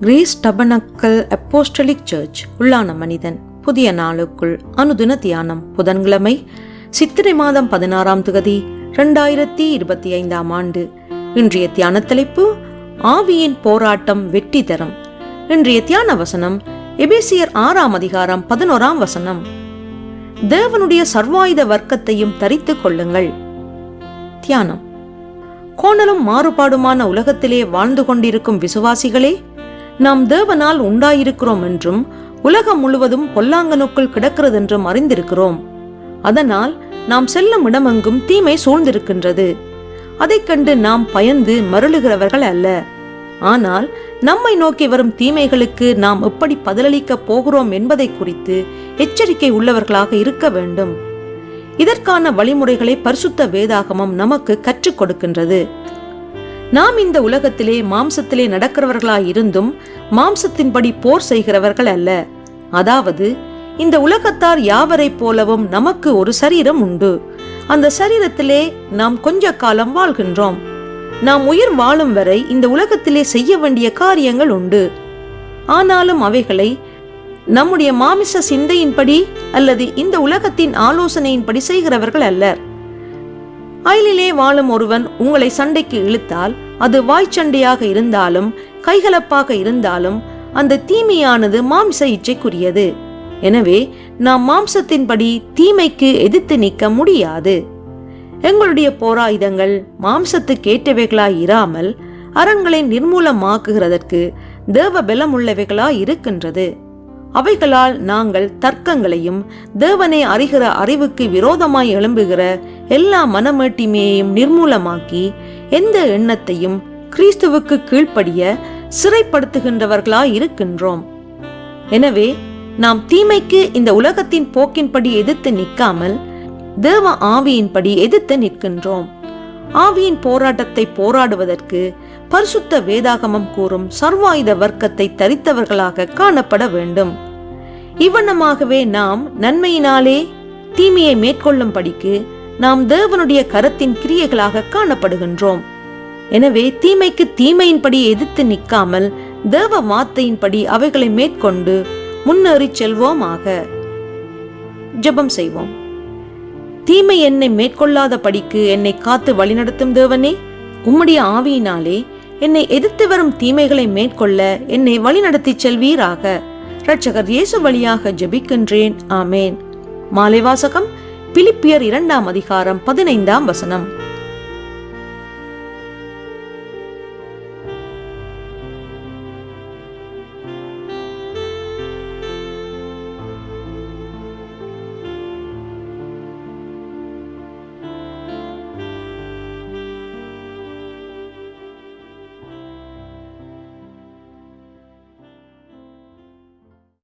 Grace tabernacle apostolic search உள்ளான மனிதன். புதிய நாளுக்குள் அனுதின தியானம் புதன்கிழமை சித்திரை மாதம் பதினாறாம் தொகுதி இரண்டாயிரத்தி இருபத்தி ஐந்தாம் ஆண்டு. இன்றைய தியான தலைப்பு ஆவியின் போராட்டம் வெற்றி தரும். இன்றைய தியான வசனம் எபேசியர் ஆறாம் அதிகாரம் பதினோராம் வசனம். தேவனுடைய சர்வாயுத வர்க்கத்தையும் தரித்துக் கொள்ளுங்கள். தியானம். கோணலும் மாறுபாடுமான உலகத்திலே வாழ்ந்து கொண்டிருக்கும் விசுவாசிகளே நாம் தேவனால் உண்டாயிருக்கிறோம் என்றும் உலகம் முழுவதும் பொல்லாங்கனுக்குள் கிடக்கிறதென்றும் அறிந்திருக்கிறோம். அதனால் நாம் செல்லும் இடமெங்கும் தீமை சூழ்ந்திருக்கின்றது. அதைக் கண்டு நாம் பயந்து மருளுகிறவர்கள் அல்ல. ஆனால் நம்மை நோக்கி வரும் தீமைகளுக்கு நாம் எப்படி பதிலளிக்கப் போகிறோம் என்பதை குறித்து எச்சரிக்கை உள்ளவர்களாக இருக்க வேண்டும். இதற்கான வழிமுறைகளை பரிசுத்த வேதாகமம் நமக்கு கற்றுக் கொடுக்கின்றது. நாம் இந்த உலகத்திலே மாம்சத்திலே நடக்கிறவர்களாய் இருந்தும் மாம்சத்தின்படி போர் செய்கிறவர்கள் அல்ல. அதாவது இந்த உலகத்தார் யாவரைப் போலவும் நமக்கு ஒரு சரீரம் உண்டு. அந்த சரீரத்திலே நாம் கொஞ்ச காலம் வாழ்கின்றோம். நாம் உயிர் வாழும் வரை இந்த உலகத்திலே செய்ய வேண்டிய காரியங்கள் உண்டு. ஆனாலும் அவைகளை நம்முடைய மாமிச சிந்தையின்படி அல்லது இந்த உலகத்தின் ஆலோசனையின்படி செய்கிறவர்கள் அல்லர். அயலிலே வாழும் ஒருவன் உங்களை சண்டைக்கு இழுத்தால் அது வாய்ச்சண்டையாக இருந்தாலும் கைகலப்பாக இருந்தாலும் அந்த தீமையானது மாம்ச இச்சைக்குரியது. எனவே நாம் மாம்சத்தின்படி தீமைக்கு எதிர்த்து நிற்க முடியாது. எங்களுடைய போராயுதங்கள் மாம்சத்துக்கு ஏற்றவைகளாய் இராமல் அரண்களை நிர்மூலமாக்குகிறதற்கு தேவ பலமுள்ளவைகளாய் இருக்கின்றது அவைகளால் நாங்கள் தர்க்கங்களையும் தேவனை அறிகிற அறிவுக்கு விரோதமாய் எழும்புகிற எல்லா மனமேட்டிமையையும் நிர்மூலமாக்கி எந்த எண்ணத்தையும் கிறிஸ்துவுக்கு கீழ்ப்படிய சிறைப்படுத்துகின்றவர்களாய் இருக்கின்றோம். எனவே நாம் தீமைக்கு இந்த உலகத்தின் போக்கின்படி எதிர்த்து நிற்காமல் தேவ ஆவியின்படி எதிர்த்து நிற்கின்றோம். ஆவியின் போராட்டத்தை போராடுவதற்கு பரிசுத்த வேதாகமம் கூறும் சர்வாயுத வர்க்கத்தை தரித்தவர்களாக காணப்பட வேண்டும். இவ்வண்ணமாகவே நாம் நன்மையினாலே தீமையை மேற்கொள்ளும்படிக்கு நாம் தேவனுடைய கரத்தின் கிரியைகளாக காணப்படுகின்றோம். எனவே தீமைக்கு தீமையின்படி எதிர்த்து நிற்காமல் தேவ வார்த்தையின்படி அவைகளை மேற்கொண்டு முன்னேறிச் செல்வோமாக. ஜெபம் செய்வோம். தீமை என்னை மேற்கொள்ளாத படிக்கு என்னை காத்து வழிநடத்தும் தேவனே உம்முடைய ஆவியினாலே என்னை எதிர்த்து வரும் தீமைகளை மேற்கொள்ள என்னை வழிநடத்தி செல்வீராக. இரட்சகர் இயேசு வழியாக ஜெபிக்கின்றேன். ஆமேன். மாலை வாசகம். பிலிப்பியர் இரண்டாம் அதிகாரம் பதினைந்தாம் வசனம்.